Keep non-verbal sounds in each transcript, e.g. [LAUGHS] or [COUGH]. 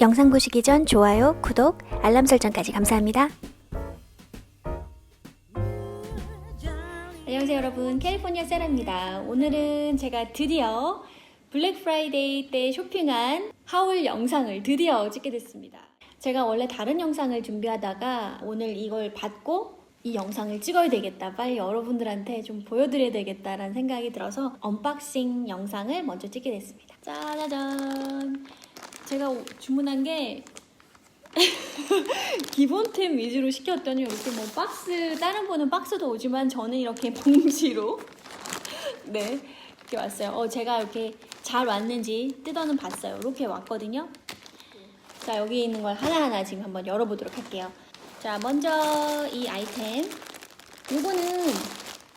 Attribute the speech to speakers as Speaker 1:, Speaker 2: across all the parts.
Speaker 1: 영상 보시기 전 좋아요, 구독, 알람 설정까지 감사합니다. 안녕하세요 여러분 캘리포니아 세라입니다. 오늘은 제가 드디어 블랙 프라이데이 때 쇼핑한 하울 영상을 드디어 찍게 됐습니다. 제가 원래 다른 영상을 준비하다가 오늘 이걸 받고 이 영상을 찍어야 되겠다. 빨리 여러분들한테 좀 보여드려야 되겠다라는 생각이 들어서 언박싱 영상을 먼저 찍게 됐습니다. 짜자잔. 제가 오- 주문한 게 [LAUGHS] 기본템 위주로 시켰더니 이렇게 뭐 박스 다른 분은 박스도 오지만 저는 이렇게 [LAUGHS] 봉지로 네 이렇게 왔어요. 어 제가 이렇게 잘 왔는지 뜯어는 봤어요. 이렇게 왔거든요. 자 여기 있는 걸 하나하나 지금 한번 열어보도록 할게요. 자 먼저 이 아이템 이거는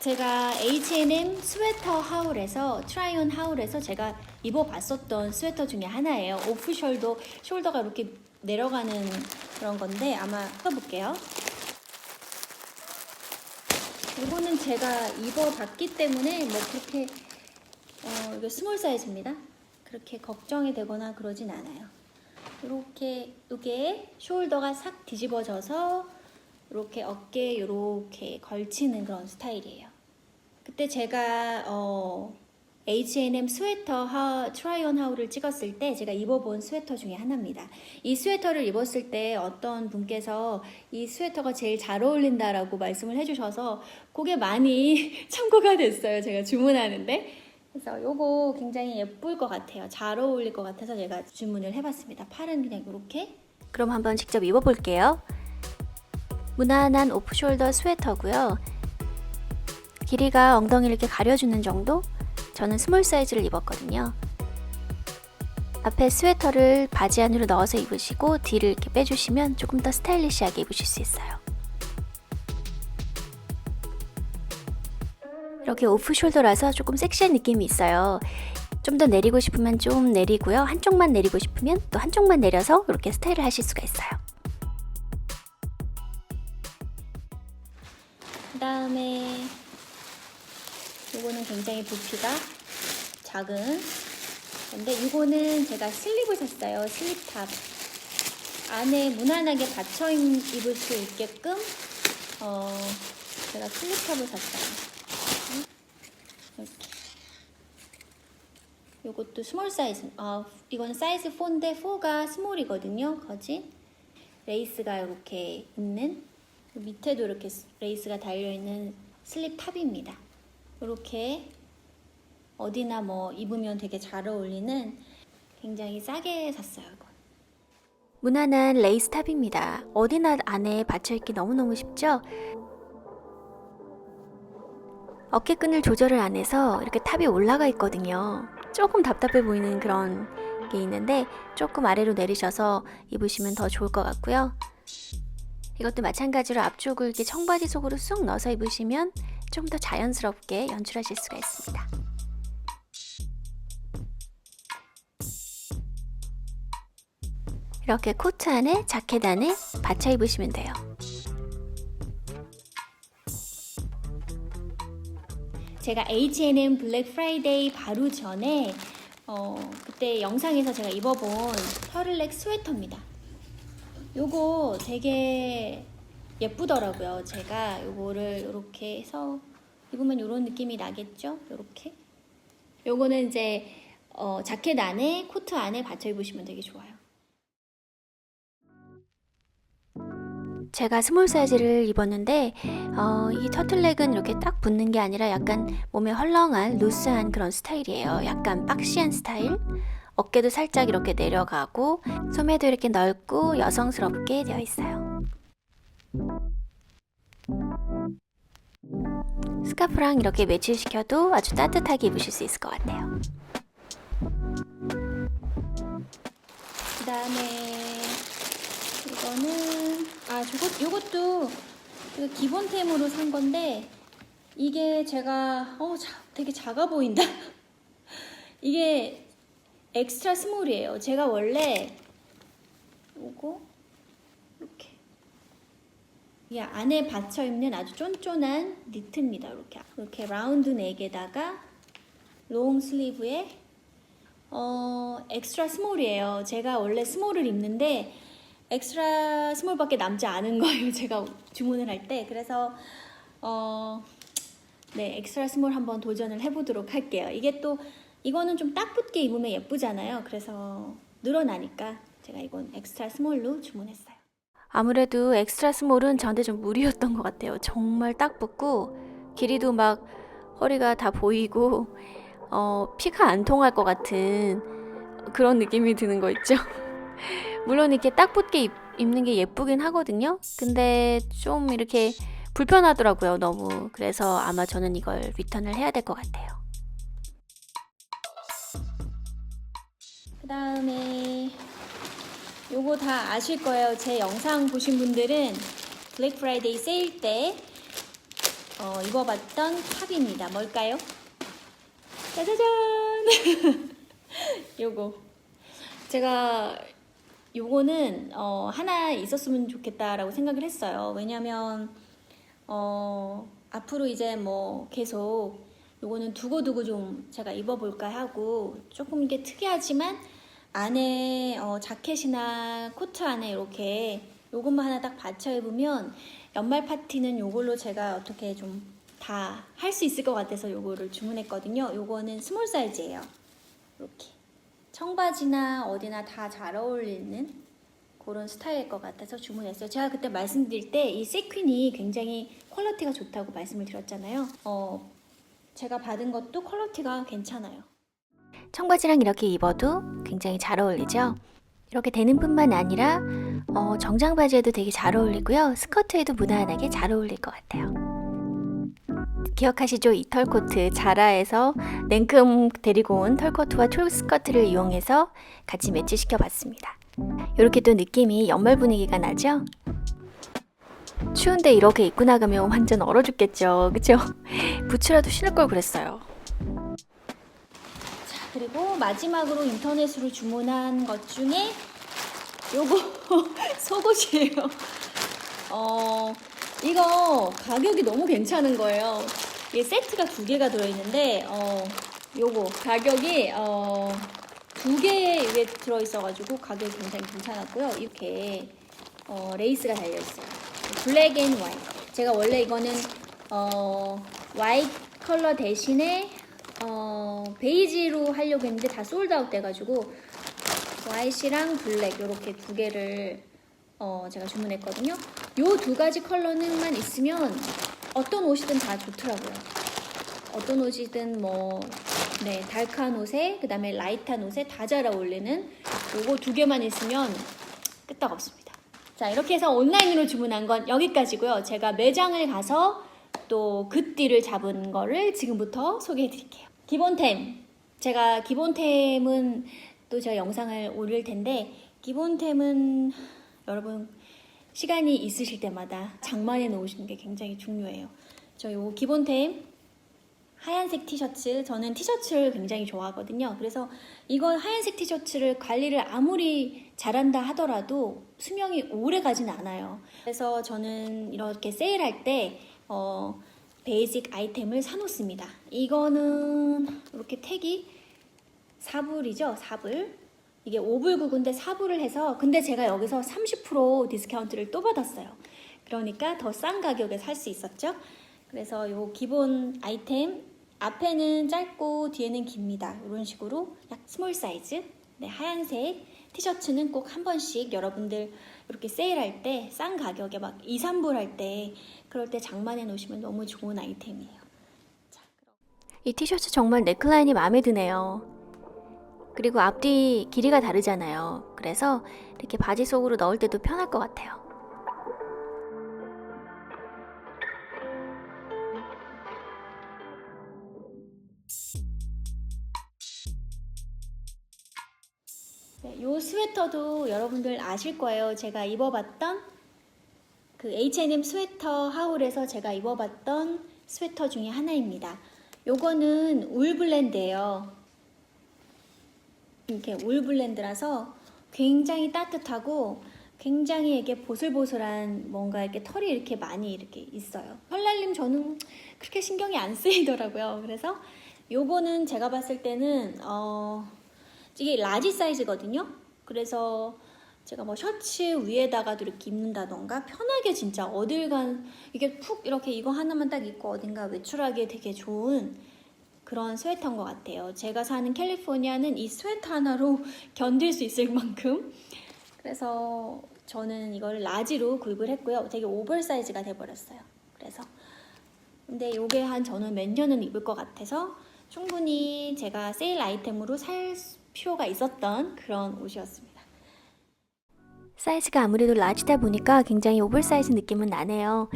Speaker 1: 제가 H&M 스웨터 하울에서 트라이온 하울에서 제가 입어봤었던 스웨터 중에 하나예요. 오프숄더 숄더가 이렇게 내려가는 그런 건데 아마 써볼게요. 이거는 제가 입어봤기 때문에 뭐 그렇게 어, 이거 스몰 사이즈입니다. 그렇게 걱정이 되거나 그러진 않아요. 이렇게 이게 숄더가 싹 뒤집어져서 이렇게 어깨에 이렇게 걸치는 그런 스타일이에요. 그때 제가 어, H&M 스웨터 하, 트라이온 하울을 찍었을 때 제가 입어본 스웨터 중에 하나입니다. 이 스웨터를 입었을 때 어떤 분께서 이 스웨터가 제일 잘 어울린다라고 말씀을 해주셔서 그게 많이 [LAUGHS] 참고가 됐어요. 제가 주문하는데. 그래서 요거 굉장히 예쁠 것 같아요. 잘 어울릴 것 같아서 제가 주문을 해봤습니다. 팔은 그냥 이렇게. 그럼 한번 직접 입어볼게요. 무난한 오프숄더 스웨터고요. 길이가 엉덩이를 이렇게 가려주는 정도? 저는 스몰 사이즈를 입었거든요. 앞에 스웨터를 바지 안으로 넣어서 입으시고 뒤를 이렇게 빼주시면 조금 더 스타일리시하게 입으실 수 있어요. 이렇게 오프 숄더라서 조금 섹시한 느낌이 있어요. 좀 더 내리고 싶으면 좀 내리고요. 한쪽만 내리고 싶으면 또 한쪽만 내려서 이렇게 스타일을 하실 수가 있어요. 그 다음에 이거는 굉장히 부피가 작은 근데 이거는 제가 슬립을 샀어요. 슬립탑. 안에 무난하게 받쳐 입- 입을 수 있게끔 어, 제가 슬립탑을 샀어요. 이렇게. 요것도 스몰 사이즈. 아, 이거는 사이즈 4인데 4가 스몰이거든요. 거진. 레이스가 이렇게 있는 밑에도 이렇게 레이스가 달려 있는 슬립 탑입니다. 이렇게 어디나 뭐 입으면 되게 잘 어울리는 굉장히 싸게 샀어요. 이거. 무난한 레이스 탑입니다. 어디나 안에 받쳐 입기 너무너무 쉽죠? 어깨끈을 조절을 안 해서 이렇게 탑이 올라가 있거든요. 조금 답답해 보이는 그런 게 있는데 조금 아래로 내리셔서 입으시면 더 좋을 것 같고요. 이것도 마찬가지로 앞쪽을 이렇게 청바지 속으로 쑥 넣어서 입으시면 좀 더 자연스럽게 연출하실 수가 있습니다. 이렇게 코트 안에 자켓 안에 받쳐 입으시면 돼요. 제가 H&M 블랙 프라이데이 바로 전에 어, 그때 영상에서 제가 입어본 털을렉 스웨터입니다. 요거 되게 예쁘더라고요. 제가 요거를 이렇게 해서 입으면 이런 느낌이 나겠죠? 요렇게. 요거는 이제 어, 자켓 안에 코트 안에 받쳐 입으시면 되게 좋아요. 제가 스몰 사이즈를 입었는데 어, 이 터틀넥은 이렇게 딱 붙는 게 아니라 약간 몸에 헐렁한 루스한 그런 스타일이에요. 약간 박시한 스타일. 어깨도 살짝 이렇게 내려가고 소매도 이렇게 넓고 여성스럽게 되어 있어요. 스카프랑 이렇게 매치시켜도 아주 따뜻하게 입으실 수 있을 것 같아요. 그 다음에 이거는 아 저것 요것도 그 기본템으로 산 건데 이게 제가 어 자, 되게 작아 보인다. [LAUGHS] 이게 엑스트라 스몰이에요. 제가 원래 요거 이 안에 받쳐 입는 아주 쫀쫀한 니트입니다. 이렇게 이렇게 라운드 넥에다가 롱 슬리브에 어, 엑스트라 스몰이에요. 제가 원래 스몰을 입는데 엑스트라 스몰밖에 남지 않은 거예요. [LAUGHS] 제가 주문을 할 때. 그래서 어, 네, 엑스트라 스몰 한번 도전을 해보도록 할게요. 이게 또 이거는 좀 딱 붙게 입으면 예쁘잖아요. 그래서 늘어나니까 제가 이건 엑스트라 스몰로 주문했어요.
Speaker 2: 아무래도 엑스트라 스몰은 저한테 좀 무리였던 것 같아요. 정말 딱 붙고 길이도 막 허리가 다 보이고 어, 피가 안 통할 것 같은 그런 느낌이 드는 거 있죠. [LAUGHS] 물론 이렇게 딱 붙게 입, 입는 게 예쁘긴 하거든요. 근데 좀 이렇게 불편하더라고요, 너무. 그래서 아마 저는 이걸 리턴을 해야 될 것 같아요.
Speaker 1: 그 다음에 요거 다 아실 거예요. 제 영상 보신 분들은 블랙 프라이데이 세일 때 어, 입어봤던 탑입니다. 뭘까요? 짜자잔! [LAUGHS] 요거. 제가 요거는 어, 하나 있었으면 좋겠다라고 생각을 했어요. 왜냐면 어, 앞으로 이제 뭐 계속 요거는 두고두고 좀 제가 입어볼까 하고 조금 이게 특이하지만 안에 어, 자켓이나 코트 안에 이렇게 요것만 하나 딱 받쳐 입으면 연말 파티는 요걸로 제가 어떻게 좀 다 할 수 있을 것 같아서 요거를 주문했거든요. 요거는 스몰 사이즈예요. 이렇게 청바지나 어디나 다 잘 어울리는 그런 스타일일 것 같아서 주문했어요. 제가 그때 말씀드릴 때 이 세퀸이 굉장히 퀄리티가 좋다고 말씀을 드렸잖아요. 어, 제가 받은 것도 퀄리티가 괜찮아요.
Speaker 2: 청바지랑 이렇게 입어도 굉장히 잘 어울리죠? 이렇게 되는 뿐만 아니라 어, 정장 바지에도 되게 잘 어울리고요. 스커트에도 무난하게 잘 어울릴 것 같아요. 기억하시죠? 이 털코트 자라에서 냉큼 데리고 온 털코트와 툴 스커트를 이용해서 같이 매치시켜 봤습니다. 이렇게 또 느낌이 연말 분위기가 나죠? 추운데 이렇게 입고 나가면 완전 얼어 죽겠죠. 그쵸? [LAUGHS] 부츠라도 신을 걸 그랬어요.
Speaker 1: 자, 그리고 마지막으로 인터넷으로 주문한 것 중에 요거 [LAUGHS] 속옷이에요. 어, 이거 가격이 너무 괜찮은 거예요. 이게 세트가 두 개가 들어있는데, 어, 요거 가격이 어, 두 개에 이게 들어있어가지고 가격이 굉장히 괜찮았고요. 이렇게 어, 레이스가 달려있어요. 블랙 앤 화이트. 제가 원래 이거는 어, 화이트 컬러 대신에 어, 베이지로 하려고 했는데 다 솔드아웃 돼가지고 화이트랑 블랙 이렇게 두 개를 어, 제가 주문했거든요. 요 두 가지 컬러는만 있으면 어떤 옷이든 다 좋더라고요. 어떤 옷이든 뭐 네, 달크한 옷에 그 다음에 라이트한 옷에 다 잘 어울리는 요거 두 개만 있으면 끄떡 없습니다. 자, 이렇게 해서 온라인으로 주문한 건 여기까지고요. 제가 매장을 가서 또 그띠를 잡은 거를 지금부터 소개해 드릴게요. 기본템. 제가 기본템은 또 제가 영상을 올릴 텐데 기본템은 여러분 시간이 있으실 때마다 장만해 놓으시는 게 굉장히 중요해요. 저 요 기본템 하얀색 티셔츠 저는 티셔츠를 굉장히 좋아하거든요. 그래서 이거 하얀색 티셔츠를 관리를 아무리 잘한다 하더라도 수명이 오래 가진 않아요. 그래서 저는 이렇게 세일할 때 어, 베이직 아이템을 사놓습니다. 이거는 이렇게 택이 4불이죠, 4불. 이게 5불 9인데 4불을 해서 근데 제가 여기서 30% 디스카운트를 또 받았어요. 그러니까 더 싼 가격에 살 수 있었죠. 그래서 요 기본 아이템 앞에는 짧고 뒤에는 깁니다. 이런 식으로 약 스몰 사이즈. 네, 하얀색 티셔츠는 꼭 한 번씩 여러분들 이렇게 세일할 때 싼 가격에 막 2, 3불 할 때 그럴 때 장만해 놓으시면 너무 좋은 아이템이에요.
Speaker 2: 이 티셔츠 정말 넥라인이 마음에 드네요. 그리고 앞뒤 길이가 다르잖아요. 그래서 이렇게 바지 속으로 넣을 때도 편할 것 같아요.
Speaker 1: 네, 요 스웨터도 여러분들 아실 거예요. 제가 입어봤던 그 H&M 스웨터 하울에서 제가 입어봤던 스웨터 중에 하나입니다. 요거는 울 블렌드예요. 이렇게 울 블렌드라서 굉장히 따뜻하고 굉장히 이게 보슬보슬한 뭔가 이렇게 털이 이렇게 많이 이렇게 있어요. 털날림 저는 그렇게 신경이 안 쓰이더라고요. 그래서 요거는 제가 봤을 때는 어 이게 라지 사이즈거든요. 그래서 제가 뭐 셔츠 위에다가도 이렇게 입는다던가 편하게 진짜 어딜 간 이게 푹 이렇게 이거 하나만 딱 입고 어딘가 외출하기에 되게 좋은 그런 스웨터인 것 같아요. 제가 사는 캘리포니아는 이 스웨터 하나로 [LAUGHS] 견딜 수 있을 만큼 그래서 저는 이걸 라지로 구입을 했고요. 되게 오버사이즈가 돼버렸어요. 그래서 근데 이게 한 저는 몇 년은 입을 것 같아서 충분히 제가 세일 아이템으로 살 필요가 있었던 그런 옷이었습니다.
Speaker 2: 사이즈가 아무래도 라지다 보니까 굉장히 오버사이즈 느낌은 나네요.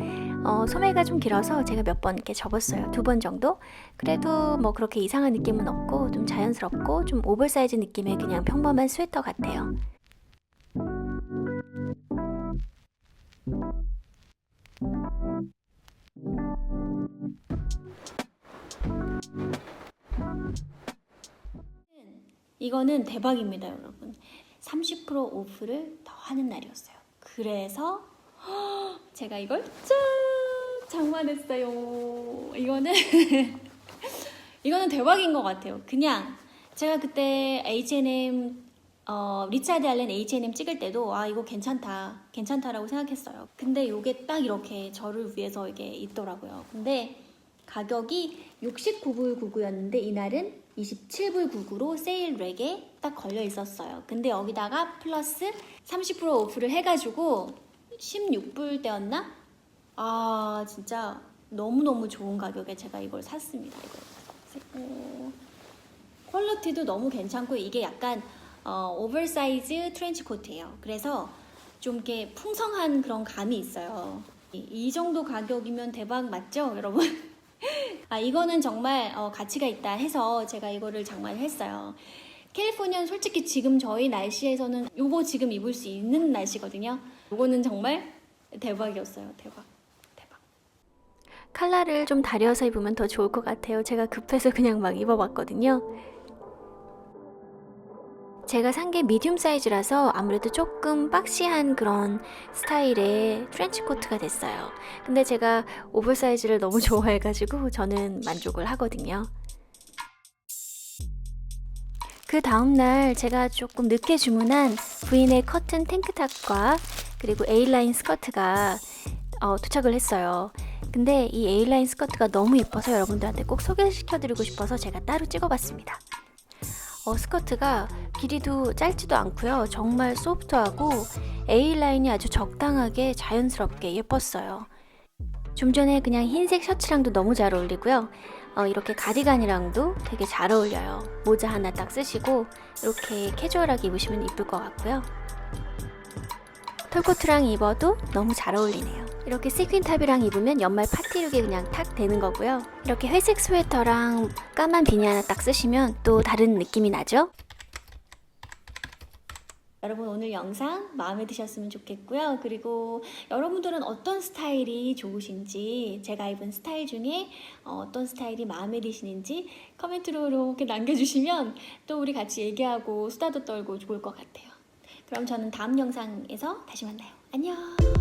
Speaker 2: 어, 소매가 좀 길어서 제가 몇 번 이렇게 접었어요. 두 번 정도. 그래도 뭐 그렇게 이상한 느낌은 없고 좀 자연스럽고 좀 오버사이즈 느낌의 그냥 평범한 스웨터 같아요.
Speaker 1: 이거는 대박입니다, 여러분. 30% 오프를 더 하는 날이었어요. 그래서 [GASPS] 제가 이걸 쫙 장만했어요. 이거는 [LAUGHS] 이거는 대박인 것 같아요. 그냥 제가 그때 H&M 어, 리차드 알렌 H&M 찍을 때도 아 이거 괜찮다 괜찮다라고 생각했어요. 근데 이게 딱 이렇게 저를 위해서 이게 있더라고요. 근데 가격이 69불 99였는데 이날은 27불 99로 세일 렉에 딱 걸려 있었어요. 근데 여기다가 플러스 30% 오프를 해가지고 16불대였나? 아 진짜 너무너무 좋은 가격에 제가 이걸 샀습니다. 이거 어, 퀄리티도 너무 괜찮고 이게 약간 어, 오버사이즈 트렌치 코트예요. 그래서 좀 이렇게 풍성한 그런 감이 있어요. 이, 이 정도 가격이면 대박 맞죠, 여러분? [LAUGHS] 아 이거는 정말 어, 가치가 있다 해서 제가 이거를 장만을 했어요. 캘리포니아는 솔직히 지금 저희 날씨에서는 요거 지금 입을 수 있는 날씨거든요. 요거는 정말 대박이었어요. 대박. 대박.
Speaker 2: 칼라를 좀 다려서 입으면 더 좋을 것 같아요. 제가 급해서 그냥 막 입어봤거든요. 제가 산 게 미디움 사이즈라서 아무래도 조금 박시한 그런 스타일의 트렌치 코트가 됐어요. 근데 제가 오버사이즈를 너무 좋아해가지고 저는 만족을 하거든요. 그 다음날 제가 조금 늦게 주문한 부인의 커튼 탱크탑과 그리고 A라인 스커트가 어, 도착을 했어요. 근데 이 A라인 스커트가 너무 예뻐서 여러분들한테 꼭 소개시켜드리고 싶어서 제가 따로 찍어봤습니다. 어, 스커트가 길이도 짧지도 않고요. 정말 소프트하고 A라인이 아주 적당하게 자연스럽게 예뻤어요. 좀 전에 그냥 흰색 셔츠랑도 너무 잘 어울리고요. 어, 이렇게 가디건이랑도 되게 잘 어울려요. 모자 하나 딱 쓰시고 이렇게 캐주얼하게 입으시면 이쁠 것 같고요. 털코트랑 입어도 너무 잘 어울리네요. 이렇게 세퀸 탑이랑 입으면 연말 파티룩이 그냥 탁 되는 거고요. 이렇게 회색 스웨터랑 까만 비니 하나 딱 쓰시면 또 다른 느낌이 나죠?
Speaker 1: 여러분 오늘 영상 마음에 드셨으면 좋겠고요. 그리고 여러분들은 어떤 스타일이 좋으신지 제가 입은 스타일 중에 어, 어떤 스타일이 마음에 드시는지 커멘트로 이렇게 남겨주시면 또 우리 같이 얘기하고 수다도 떨고 좋을 것 같아요. 그럼 저는 다음 영상에서 다시 만나요. 안녕.